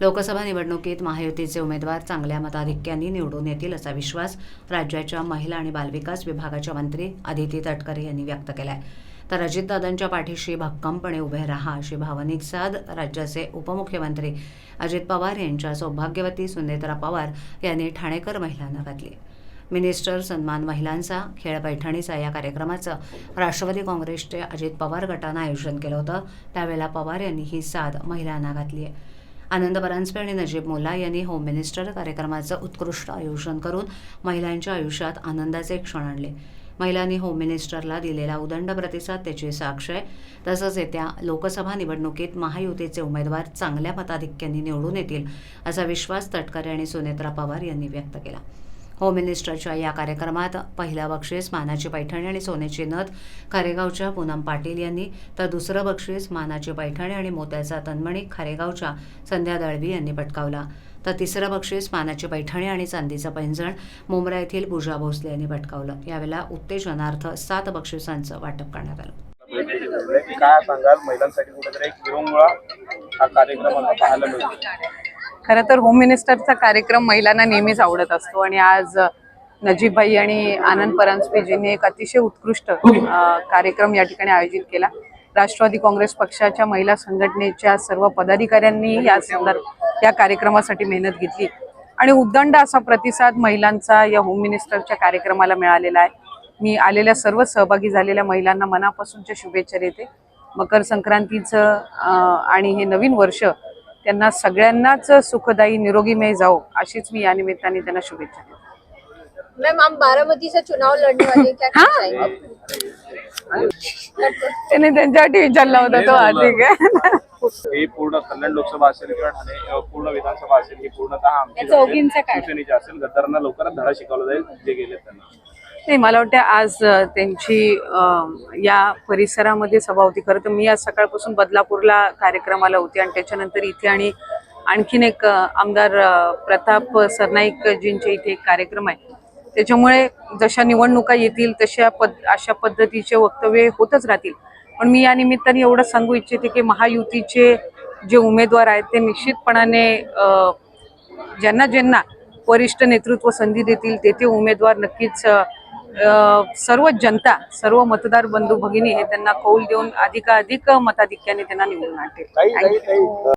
लोकसभा निवडणुकीत महायुतीचे उमेदवार चांगल्या मताधिक्यांनी निवडून येतील असा विश्वास राज्याच्या महिला आणि बालविकास विभागाच्या मंत्री आदिती तटकरे यांनी व्यक्त केलाय. तर अजितदादांच्या पाठीशी भक्कमपणे उभे राहा अशी भावनिक साद राज्याचे उपमुख्यमंत्री अजित पवार यांच्या सौभाग्यवती सुनेत्रा पवार यांनी ठाणेकर महिलांना घातली. मिनिस्टर सन्मान महिलांचा खेळ पैठणीचा या कार्यक्रमाचं राष्ट्रवादी काँग्रेसचे अजित पवार गटानं आयोजन केलं होतं. त्यावेळेला पवार यांनी ही साद महिलांना घातली आहे आनंद परांजपे आणि नजीब मोला यांनी होम मिनिस्टर कार्यक्रमाचं उत्कृष्ट आयोजन करून महिलांच्या आयुष्यात आनंदाचे क्षण आणले. महिलांनी होम मिनिस्टरला दिलेला उदंड प्रतिसाद त्याची साक्ष आहे तसंच येत्या लोकसभा निवडणुकीत महायुतीचे उमेदवार चांगल्या मताधिक्यांनी निवडून येतील असा विश्वास तटकरे आणि सुनेत्रा पवार यांनी व्यक्त केला. होम मिनिस्टरच्या या कार्यक्रमात पहिलं बक्षीस मानाची पैठणी आणि सोन्याची नथ खारेगावच्या पूनम पाटील यांनी तर दुसरं बक्षीस मानाची पैठणी आणि मोत्याचा तन्मणी खारेगावच्या संध्या दळवी यांनी पटकावला. तर तिसरं बक्षीस मानाची पैठणी आणि चांदीचं पैंजण मुंब्रा येथील पूजा भोसले यांनी पटकावलं. यावेळेला उत्तेजनार्थ सात बक्षिसांचं वाटप करण्यात आलं. काय सांगाल? महिलांसाठी कुठेतरी एक विरंगुळा हा कार्यक्रम पाहायला मिळतो. खरं तर होम मिनिस्टरचा कार्यक्रम महिलांना नेहमीच आवडत असतो आणि आज नजीबभाई आणि आनंद परांजपेजींनी एक अतिशय उत्कृष्ट कार्यक्रम या ठिकाणी आयोजित केला. राष्ट्रवादी काँग्रेस पक्षाच्या महिला संघटनेच्या सर्व पदाधिकाऱ्यांनी या संदर्भ या कार्यक्रमासाठी मेहनत घेतली. आणि उद्दंड असा प्रतिसाद महिलांचा या होम मिनिस्टरच्या कार्यक्रमाला मिळालेला आहे. मी आलेल्या सर्व सहभागी झालेल्या महिलांना मनापासूनच्या शुभेच्छा देते. मकर संक्रांतीचं आणि हे नवीन वर्ष त्यांना सगळ्यांनाच सुखदायी निरोगीमय जाओ अशीच मी या निमित्ताने त्यांना शुभेच्छा देते. मैम आप बारामती से चुनाव लड़ने वाले हैं, क्या त्याने त्यांच्यासाठी विचारला होता तो अधिक आहे ही पूर्ण कल्याण लोकसभा असेल किंवा ठाणे पूर्ण विधानसभा असेल ही पूर्णतः आमची या चौघींचं काय? शिवसेनेची असेल. गद्दारांना लवकरच धडा शिकवला जाईल जे गेले त्यांना. नाही मला वाटतं आज त्यांची या परिसरामध्ये सभा होती खरं तर मी आज सकाळपासून बदलापूरला कार्यक्रमाला होती आणि त्याच्यानंतर इथे आणि आणखीन एक आमदार प्रताप सरनाईकजींच्या इथे एक कार्यक्रम आहे. त्याच्यामुळे जशा निवडणुका येतील तशा पद अशा पद्धतीचे वक्तव्य होतच राहतील. पण मी या निमित्ताने एवढं सांगू इच्छिते की महायुतीचे जे उमेदवार आहेत ते निश्चितपणाने ज्यांना ज्यांना वरिष्ठ नेतृत्व संधी देतील ते ते उमेदवार नक्कीच सर्व जनता सर्व मतदार बंधू भगिनी हे त्यांना कौल देऊन अधिकाधिक मताधिक्याने त्यांना निवडून आणतील.